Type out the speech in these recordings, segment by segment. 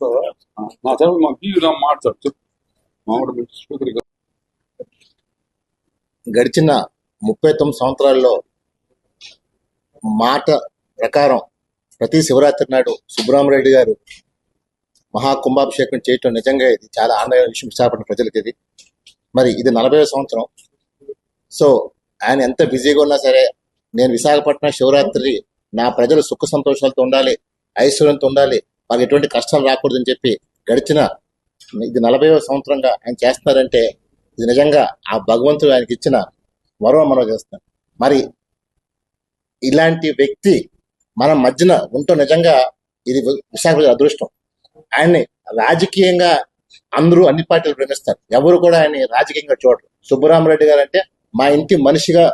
నా తర్వాత మా బీ రామ్ మామిడి స్పీకర్ గడిచిన ముప్పై తొమ్మిది సంవత్సరాల్లో మాట ప్రకారం ప్రతి శివరాత్రి నాడు సుబ్రహ్మరెడ్డి గారు మహాకుంభాభిషేకం చేయటం నిజంగా ఇది చాలా ఆనందమైన విషయం విశాఖపట్నం ప్రజలకి ఇది మరి ఇది నలభై సంవత్సరం సో ఆయన ఎంత బిజీగా ఉన్నా సరే నేను విశాఖపట్నం శివరాత్రి నా ప్రజలు సుఖ సంతోషాలతో ఉండాలి ఐశ్వర్యంతో ఉండాలి వాళ్ళకి ఎటువంటి కష్టాలు రాకూడదని చెప్పి గడిచిన ఇది నలభై సంవత్సరంగా ఆయన చేస్తున్నారంటే ఇది నిజంగా ఆ భగవంతుడు ఆయనకి ఇచ్చిన మరో మనం చేస్తాం మరి ఇలాంటి వ్యక్తి మన మధ్యన ఉంటూ నిజంగా ఇది విశాఖ అదృష్టం. ఆయన్ని రాజకీయంగా అందరూ అన్ని పార్టీలు ప్రేమిస్తారు. ఎవరు కూడా ఆయన్ని రాజకీయంగా చూడరు. సుబ్బరామరెడ్డి గారు అంటే మా ఇంటి మనిషిగా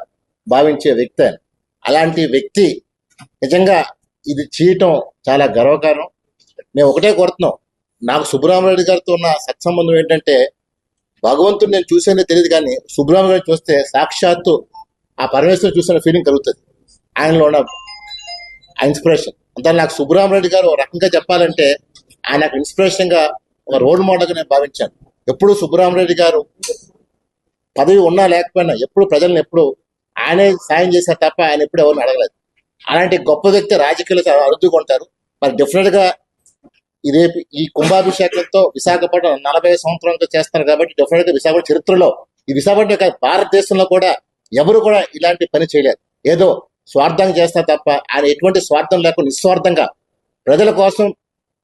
భావించే వ్యక్తి ఆయన. అలాంటి వ్యక్తి నిజంగా ఇది చేయటం చాలా గర్వకారణం. మేము ఒకటే కోరుతున్నాం. నాకు సుబ్బరామరెడ్డి గారితో ఉన్న సత్సంబంధం ఏంటంటే భగవంతుడు నేను చూసేనే తెలియదు కానీ సుబ్రహ్మణ్యం గారిని చూస్తే సాక్షాత్తు ఆ పరమేశ్వరుని చూసిన ఫీలింగ్ కలుగుతుంది. ఆయనలో ఉన్న ఇన్స్పిరేషన్ అంతా నాకు సుబ్రహ్మణ్యం గారు ఒక రకంగా చెప్పాలంటే ఆయన నాకు ఇన్స్పిరేషన్గా ఒక రోల్ మోడల్గా నేను భావించాను. ఎప్పుడు సుబ్రహ్మణ్యం గారు పదవి ఉన్నా లేకపోయినా ఎప్పుడు ప్రజల్ని ఎప్పుడు ఆయనే సాయం చేశారు తప్ప ఆయన ఎప్పుడు ఎవరిని అడగలేదు. అలాంటి గొప్ప వ్యక్తి రాజకీయాలు చాలా అరుదుగా ఉంటారు. మరి డెఫినెట్గా గా ఈ రేపు ఈ కుంభాభిషేకంతో విశాఖపట్నం నలభై సంవత్సరాలతో చేస్తారు కాబట్టి డెఫినెట్గా విశాఖపట్నం చరిత్రలో ఈ విశాఖపట్నం కాదు, భారతదేశంలో కూడా ఎవరు కూడా ఇలాంటి పని చేయలేదు. ఏదో స్వార్థంగా చేస్తారు తప్ప ఆయన ఎటువంటి స్వార్థం లేకుండా నిస్వార్థంగా ప్రజల కోసం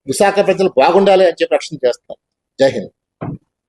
విశాఖ ప్రజలు బాగుండాలి అని చెప్పి రక్షణ చేస్తారు జై హింద్.